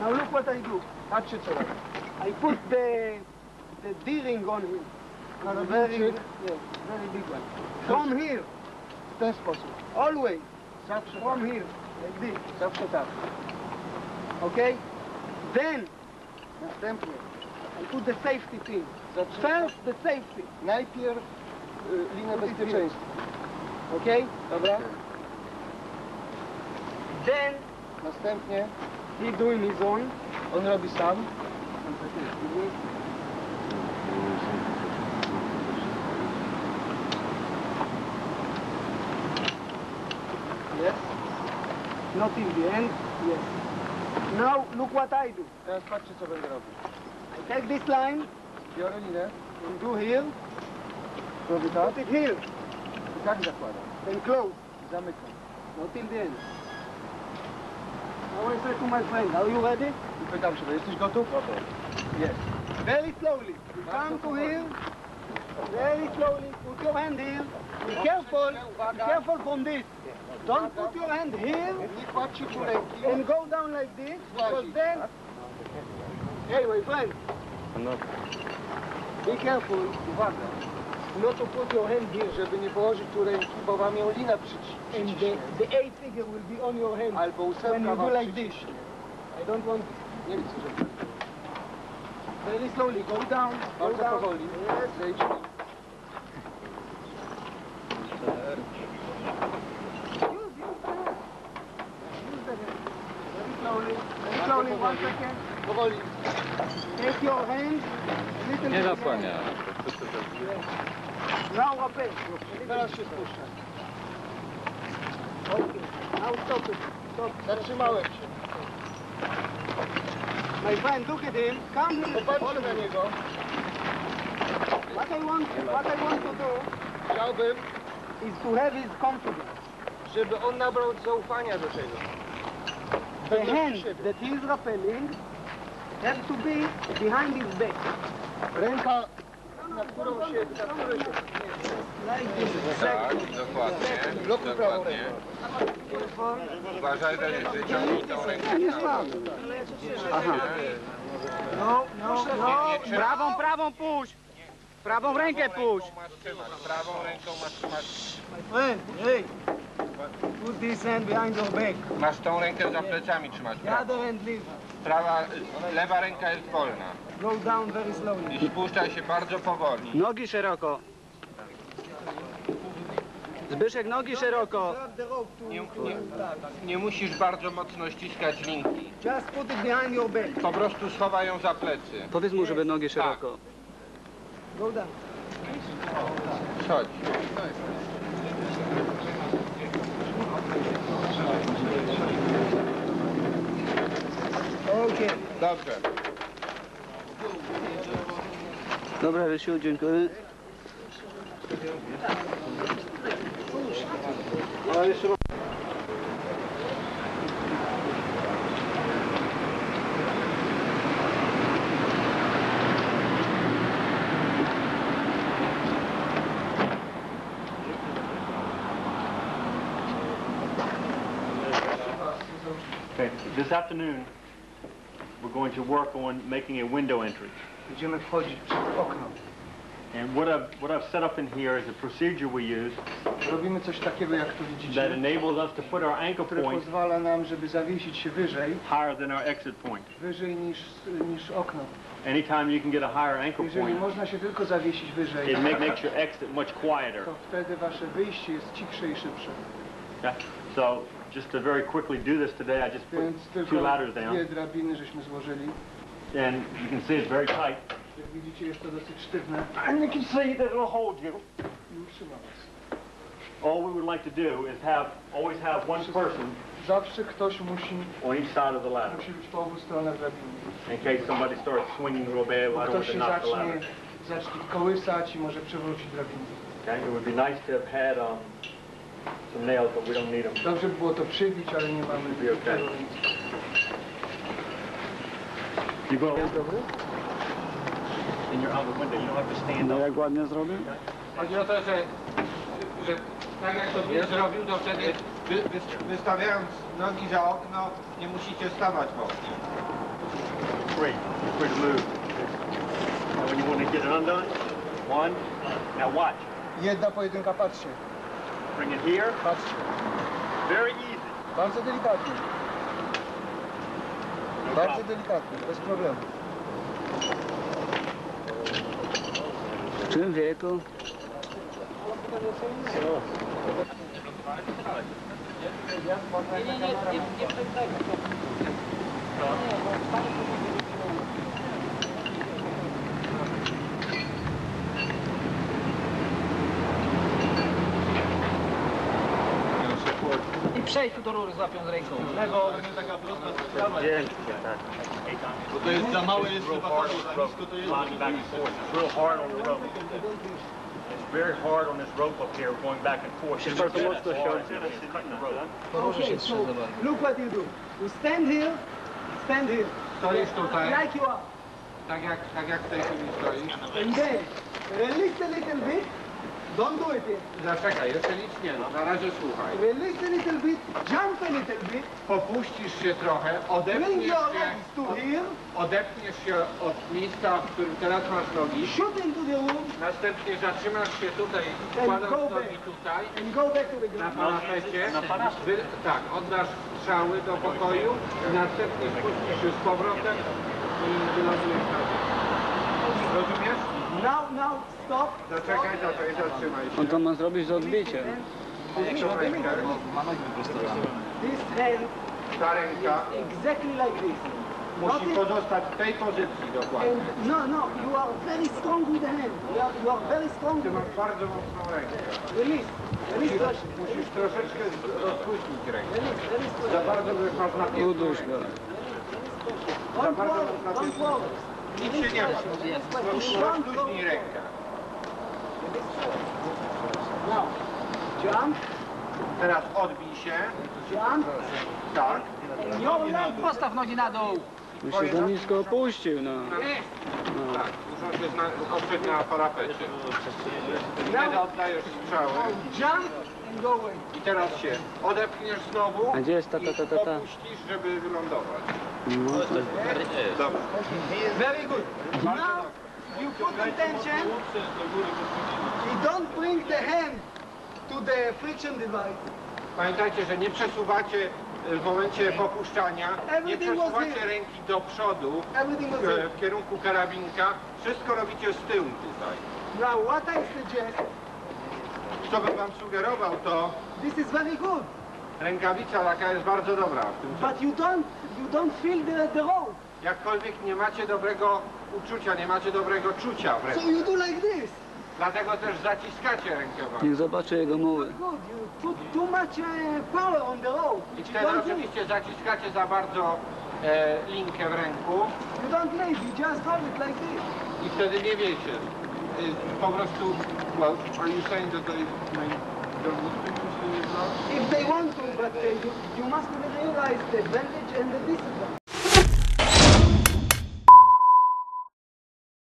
Now look what I do. Co robię. I put the the D-ring on him. Very, Karabinczyk yes, very big one. From here, That's possible. always. From here, like this. Zawsze tak. Okay? Then Następnie. I put the safety pin. First the safety. Najpierw y, uh, linę bezpieczeństwa. Okay? Dobra? Then Następnie he doing his own. on robi sam. Yes. Not in the end. Yes. Now look what I do. Teraz patrzcie co będę robił. I take this line Biorę linę, and do here. robię tak Put it here. i tak zakładam. Then close. Zamykam. Not in the end. I say to my friend, are you ready? Pytam się, jesteś gotów? Jest. Very slowly. You come to here. Very slowly. Put your hand here. Be careful. Be careful from this. Don't put your hand here Nie kładźcie tu ręki. and go down like this. Because then. Hey, my friend. Be careful. Uwaga, Not to put your hand here. żeby nie położyć tu ręki, bo wam ją lina And the, przyciśnie. the A figure will be on your hand. Albo When ósemka you do wam like this. przyciśnie. I don't want Nie chcę, żeby very slowly. Go down. Go bardzo down. powoli. Use, use the hand. Use the hand. Very slowly. Very slowly. One second. Powoli. Take your hand. a little Nie bit zasłania. Up it. Teraz się spuszczę. Okay. Now stop it. Stop. Zatrzymałem się. My friend, look at him. Come here. Popatrzcie na niego. What I want, what I want to do Chciałbym, is to have his confidence. żeby on nabrał zaufania do tego. The hand that he is rappelling has to be behind his back. Ręka, na którą się, na którą się... Tak, dokładnie. Dokładnie. Uważaj, że nie ciągnij tą rękę. Nie mam. Aha. No, no, no. Prawą, prawą puść! Prawą rękę puść! Prawą ręką masz trzymać. Friend, hey. Put this hand behind your back. Masz tą rękę za plecami trzymać. Prawa, lewa ręka jest wolna. Go down very slowly. I spuszczaj się bardzo powoli. Nogi szeroko. Zbyszek, nogi szeroko. Nie, nie, nie musisz bardzo mocno ściskać linki. Just put it behind your back. Po prostu schowaj ją za plecy. Powiedz mu, żeby nogi szeroko. Go down. Chodź. Okay. Dobrze. Dobra, Rysiu, dziękuję. Okay, this afternoon, we're going to work on making a window entry. Będziemy wchodzić przez okno. And what I've, what I've set up in here is a procedure we use Robimy coś takiego, jak tu that widzicie, enables us to put our które point pozwala nam, żeby zawiesić się wyżej, higher than our exit point. wyżej niż, niż okno. Anytime you can get a higher ankle Jeżeli point, można się tylko zawiesić wyżej, it make, makes your exit much quieter. to wtedy wasze wyjście jest cichsze i szybsze. Okay? So just to very quickly do this today, I just Więc put tylko two ladders down. dwie drabiny żeśmy złożyli. And you can see it's very tight. Jak widzicie, jest to dosyć sztywne And you can see that it'll hold you. i utrzyma was. All we would like to do is have, always have one person Zawsze ktoś musi, on each side of the ladder. musi być po obu stronach drabiny. In case somebody starts swinging real bad, I don't ktoś want to się knock the zacznie, ladder. zacznie kołysać i może przewrócić drabinę. Okay, it would be nice to have had um, some nails, but we don't need them. Dobrze by było to przybić, ale nie mamy Be okay. tego, więc You go in your other window. You don't have to stand up. jak ładnie zrobił? Chodzi o to, że, że tak jak to Bill zrobił, to wtedy wy, wy, wystawiając nogi za okno, nie musicie stawać w oknie. free to move. Now when you want to get it undone, one. Now watch. Jedna pojedynka, patrzcie, Bring it here. patrzcie. Very easy. Bardzo delikatnie, Dá ser delicado, não tem problema. Tym veículo. Nie, nie, nie, przejdź tu do rury, złapią z ręką. Pięknie, tak. Bo to jest za małe jest chyba za nisko to jest. Back and forth. It's real hard on the rope. It's very hard on this rope up here going back and forth. It's bardzo mocno się cutting the rope. Po ruszy się Okay, so look what you do. You stand here, stand here, Stoisz tutaj, like you are. tak jak, tak jak w tej chwili stoisz. And then release a little bit. Don't do it yet. Zaczekaj, jeszcze nic nie no, na razie słuchaj. Release a little bit, jump a little bit, Popuścisz się trochę, bring odepniesz your się, legs to here, odepniesz się od miejsca, w którym teraz masz nogi. shoot into the room, Następnie zatrzymasz się tutaj, wkładając nogi tutaj, and go back to the na ground. parapecie. Wy, tak, oddasz strzały do pokoju i następnie spuścisz się z powrotem i wylądujesz na ziemi. Rozumiesz? Now, now, stop. Zaczekaj, zaczekaj, zatrzymaj się. On to ma zrobić z rękę, This hand ta ręka exactly like this. musi pozostać w tej pozycji dokładnie. And no, no, you are very strong with the hand. You are, you are very strong. Ty With masz bardzo mocną rękę. Release, release, Musisz, pressure. musisz troszeczkę z- rozpuścić rękę. Release, release, Za bardzo masz napiętą Uduś go. rękę. Don't bardzo worry, don't. Nic się nie ma. Rozluźnij rękę. Teraz odbij się. jump, Tak. your leg Postaw nogi na dół. By się za nisko opuścił, no. Tak, muszą się oprzeć na parapecie. Wtedy oddajesz strzały jump and go away. i teraz się odepchniesz znowu A gdzie jest ta, ta, ta, ta, ta? i opuścisz, żeby wylądować. No. Very good. Now, you put intention. You don't bring the hand to the friction device. Pamiętajcie, że nie przesuwacie y, w momencie popuszczania, nie Everything was przesuwacie ręki do przodu Everything was e, good. w kierunku karabinka. Wszystko robicie z tyłu tutaj. Now, what I suggest, Co bym wam sugerował, to this is very good, rękawica taka jest bardzo dobra w tym but you don't, you don't feel the, the rope. Jakkolwiek nie macie dobrego uczucia, nie macie dobrego czucia w So ręku. you do like this. Dlatego też zaciskacie rękę wam. Niech zobaczy jego muły. Good. You put too much uh, power on the rope. I You wtedy don't use. oczywiście zaciskacie za bardzo e, linkę w ręku You don't leave. You just hold it like this. i wtedy nie wiecie. Y, po prostu, well, are you saying that they, If they want to, but uh, you, you must realize the advantage and the disadvantage.